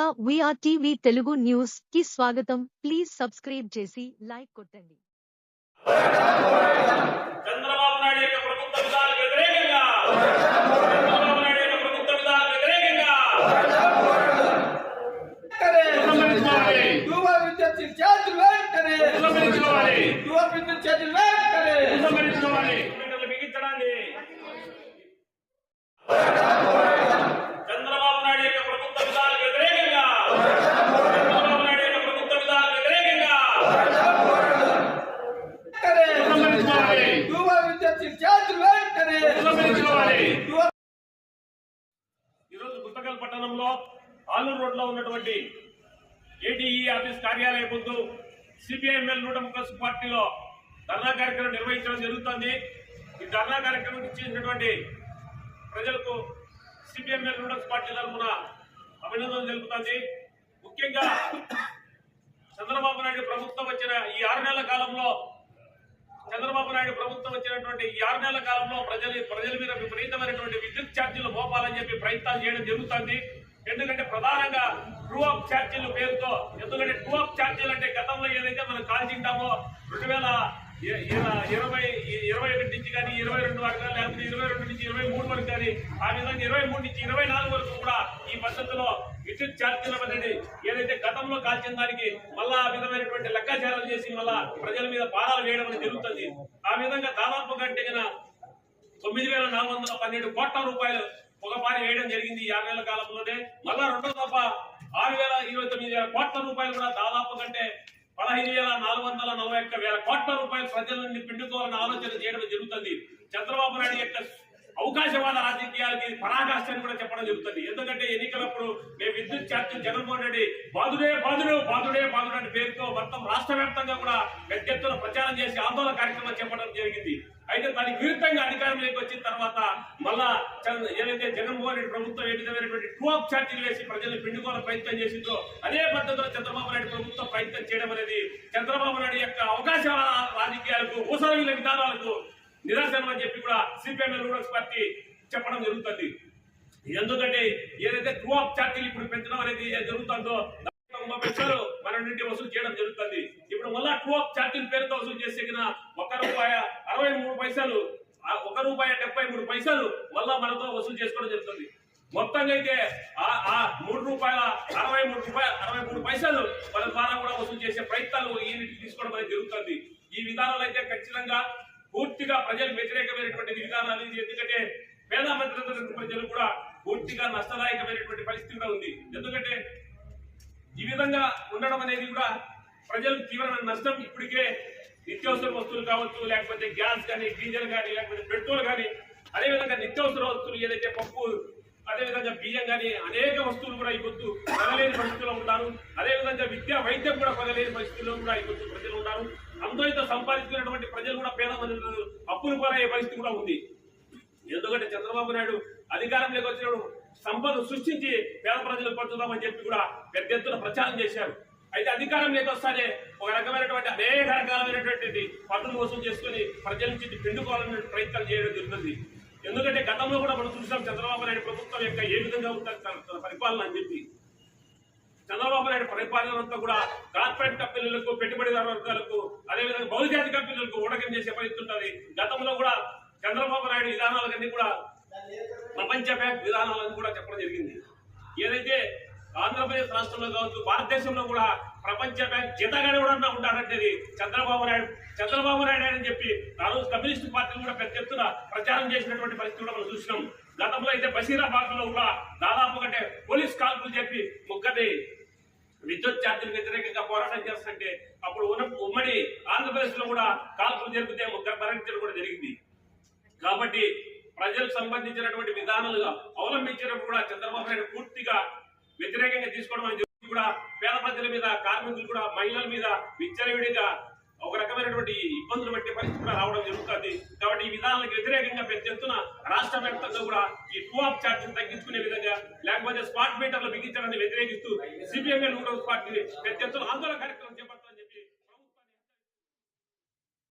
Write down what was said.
ముందుగా we are TV Telugu న్యూస్కి స్వాగతం. ప్లీజ్ సబ్స్క్రైబ్ చేసి లైక్ కొట్టండి. చంద్రబాబు నాయుడు యొక్క ప్రభుత్వ విధానాలకు వ్యతిరేకంగా! చంద్రబాబు నాయుడు యొక్క ప్రభుత్వ విధానాలకు వ్యతిరేకంగా! ఉపసంహరించుకోవాలి. యువ విద్యార్థి చేతులు వెంటనే! వెంటనే ఉపసంహరించుకోవాలి. బిడ్డలు బిగించడాన్ని చంద్రబాబు నాయుడు యొక్క ప్రభుత్వ విధానాలకు వ్యతిరేకంగా చంద్రబాబు నాయుడు యొక్క ప్రభుత్వ విధానాలకు వ్యతిరేకంగా వెంటనే ఉపసంహరించుకోవాలి. యువ విద్యార్థి చేతులు వెంటనే ఉపసంహరించుకోవాలి. యువ ఈరోజు గుత్తకల్ ఆలూరు రోడ్లో ఉన్నటువంటి ఏటీఈ ఆఫీస్ కార్యాలయం ముందు సిపిఐఎంఎల్ నూట ముప్పై పార్టీలో ధర్నా కార్యక్రమం నిర్వహించడం జరుగుతుంది. ఈ ధర్నా కార్యక్రమం ఇచ్చినటువంటి ప్రజలకు సిపిఎంఎల్ నూట పార్టీ తరఫున అభినందనలు తెలుపుతుంది. ముఖ్యంగా చంద్రబాబు నాయుడు ప్రభుత్వం వచ్చిన ఈ ఆరు నెలల కాలంలో చంద్రబాబు నాయుడు ప్రభుత్వం వచ్చినటువంటి ఈ ఆరు నెలల కాలంలో ప్రజలు ప్రజల మీద విపరీతమైనటువంటి విద్యుత్ ఛార్జీలు మోపాలని చెప్పి ప్రయత్నాలు చేయడం జరుగుతుంది. ఎందుకంటే ప్రధానంగా ట్రూ అప్ ఛార్జీల పేరుతో ఎందుకంటే ట్రూ అప్ ఛార్జీలు అంటే గతంలో ఏదైతే మనం కాల్చింటామో రెండు వేల ఇరవై ఇరవై ఒకటి నుంచి కానీ ఇరవై రెండు వరకు కానీ లేకపోతే ఇరవై రెండు నుంచి ఇరవై మూడు వరకు కానీ ఆ విధంగా ఇరవై మూడు నుంచి ఇరవై నాలుగు వరకు కూడా ఈ పద్ధతిలో విద్యుత్ ఛార్జీల అనేది ఏదైతే గతంలో కాల్చిన దానికి మళ్ళా ఆ విధమైనటువంటి లెక్కాచారాలు చేసి మళ్ళా ప్రజల మీద పాదాలు వేయడం అనేది జరుగుతుంది. ఆ విధంగా దాదాపు గంటగిన తొమ్మిది వేల నాలుగు వందల పన్నెండు కోట్ల రూపాయలు పొగపారి వేయడం జరిగింది ఈ ఆరు కాలంలోనే మళ్ళా రెండో తప్ప ఆరు వేల ఇరవై తొమ్మిది వేల కోట్ల రూపాయలు కూడా దాదాపు కంటే పదహైదు వేల నాలుగు వందల నలభై ఒక్క వేల కోట్ల రూపాయలు ప్రజల నుండి పిండుకోవాలని ఆలోచన చేయడం జరుగుతుంది. చంద్రబాబు నాయుడు యొక్క అవకాశవాద రాజకీయాలకి పరాకాష్ట అని కూడా చెప్పడం జరుగుతుంది. ఎందుకంటే ఎన్నికలప్పుడు మేము విద్యుత్ ఛార్జీలు జగన్మోహన్ రెడ్డి బాధుడే బాధుడు బాధుడే బాధుడు అనే పేరుతో మొత్తం రాష్ట్ర వ్యాప్తంగా కూడా పెద్ద ఎత్తున ప్రచారం చేసి ఆందోళన కార్యక్రమం చెప్పడం జరిగింది. అయితే దానికి విరుద్ధంగా మళ్ళా చంద్ర- ఏదైతే జగన్మోహన్ రెడ్డి ప్రభుత్వం ఏ విధమైనటువంటి టూ ఛార్జీలు వేసి ప్రజల్ని పిండుకోవాలని ప్రయత్నం చేసిందో అదే పద్ధతిలో చంద్రబాబు నాయుడు ప్రభుత్వం ప్రయత్నం చేయడం అనేది చంద్రబాబు నాయుడు యొక్క అవకాశ రాజకీయాలకు ఊసరవీల విధానాలకు నిదర్శనం అని చెప్పి కూడా సిపిఎం రూరల్స్ పార్టీ చెప్పడం జరుగుతుంది. ఎందుకంటే ఏదైతే ట్రూ ఛార్జీలు ఇప్పుడు పెంచడం అనేది జరుగుతుందో దాంట్లో మన నుండి వసూలు చేయడం జరుగుతుంది. ఇప్పుడు మళ్ళా ట్రూ ఛార్జీల పేరుతో వసూలు చేసిన ఒక రూపాయ అరవై మూడు పైసలు ఒక రూపాయి డెబ్బై మూడు పైసలు మళ్ళా మనతో వసూలు చేసుకోవడం జరుగుతుంది. మొత్తంగా అయితే ఆ- ఆ మూడు రూపాయల అరవై మూడు రూపాయలు అరవై మూడు పైసలు మన ద్వారా కూడా వసూలు చేసే ప్రయత్నాలు ఈ తీసుకోవడం అనేది జరుగుతుంది. ఈ విధానాలు అయితే ఖచ్చితంగా పూర్తిగా ప్రజలకు వ్యతిరేకమైనటువంటి విధానాలు ఎందుకంటే పేద మధ్యతరగతి ప్రజలు కూడా పూర్తిగా నష్టదాయకమైనటువంటి పరిస్థితి కూడా ఉంది. ఎందుకంటే ఈ విధంగా ఉండడం అనేది కూడా ప్రజలకు తీవ్రమైన నష్టం ఇప్పటికే నిత్యావసర వస్తువులు కావచ్చు లేకపోతే గ్యాస్ కానీ డీజిల్ కానీ లేకపోతే పెట్రోల్ కానీ అదేవిధంగా నిత్యావసర వస్తువులు ఏదైతే పప్పు అదేవిధంగా బియ్యం కానీ అనేక వస్తువులు కూడా ఇవ్వద్దు కొనలేని పరిస్థితిలో ఉంటారు. అదేవిధంగా విద్య వైద్యం కూడా కొనలేని పరిస్థితుల్లో కూడా ఇవ్వద్దు ప్రజలు ఉంటారు. అందరితో సంపాదించుకున్నటువంటి ప్రజలు కూడా పేద మంది అప్పులు పాలయ్యే పరిస్థితి కూడా ఉంది. ఎందుకంటే చంద్రబాబు నాయుడు అధికారంలోకి వచ్చినప్పుడు సంపద సృష్టించి పేద ప్రజలు పంచుదామని చెప్పి కూడా పెద్ద ఎత్తున ప్రచారం చేశారు. అయితే అధికారం లేకొస్తానే ఒక రకమైనటువంటి అనేక రకాలైనటువంటి పనులు మోసం చేసుకుని ప్రజల నుంచి పిండుకోవాలనే ప్రయత్నాలు చేయడం జరుగుతుంది. ఎందుకంటే గతంలో కూడా మనం చూసాం చంద్రబాబు నాయుడు ప్రభుత్వం యొక్క ఏ విధంగా ఉంటుంది తన- పరిపాలన అని చెప్పి. చంద్రబాబు నాయుడు పరిపాలన అంతా కూడా కార్పొరేట్ కంపెనీలకు పెట్టుబడిదారు వర్గాలకు అదేవిధంగా బహుజాతి కంపెనీలకు ఊడకం చేసే పరిస్థితి గతంలో కూడా చంద్రబాబు నాయుడు విధానాలన్నీ కూడా ప్రపంచ బ్యాంక్ విధానాలను కూడా చెప్పడం జరిగింది. ఏదైతే ఆంధ్రప్రదేశ్ రాష్ట్రంలో కావచ్చు భారతదేశంలో కూడా ప్రపంచ బ్యాంక్ జీతగానే కూడా ఉంటాడంటే చంద్రబాబు నాయుడు చంద్రబాబు నాయుడు అని చెప్పి నాలుగు కమ్యూనిస్ట్ పార్టీలు కూడా పెద్ద ఎత్తున ప్రచారం చేసినటువంటి పరిస్థితి కూడా మనం చూసినాం. గతంలో అయితే బషీరాబాద్లో కూడా దాదాపు కంటే పోలీస్ కాల్పులు చెప్పి ముగ్గురిని విద్యుత్ ఛార్జీలకు వ్యతిరేకంగా పోరాటం చేస్తుంటే అప్పుడు ఉమ్మడి ఆంధ్రప్రదేశ్లో కూడా కాల్పులు జరిపితే ముగ్గురు మరణించడం కూడా జరిగింది. కాబట్టి ప్రజలకు సంబంధించినటువంటి విధానాలుగా అవలంబించినప్పుడు కూడా చంద్రబాబు నాయుడు పూర్తిగా వ్యతిరేకంగా తీసుకోవడం కూడా పేద ప్రజల మీద కార్మికులు కూడా మహిళల మీద విచ్చలవిడిగా ఒక రకమైనటువంటి ఇబ్బందులు పట్టే పరిస్థితి కూడా రావడం జరుగుతుంది. కాబట్టి ఈ విధానాలకు వ్యతిరేకంగా పెద్ద ఎత్తున రాష్ట్ర వ్యాప్తంగా కూడా ఈ టూ ఆఫ్ ఛార్జీలు తగ్గించుకునే విధంగా లేకపోతే స్పాట్ మీటర్లు బిగించడాన్ని వ్యతిరేకిస్తూ సిపిఎంఎల్ నూడల్స్ పార్టీ పెద్ద ఎత్తున ఆందోళన కార్యక్రమం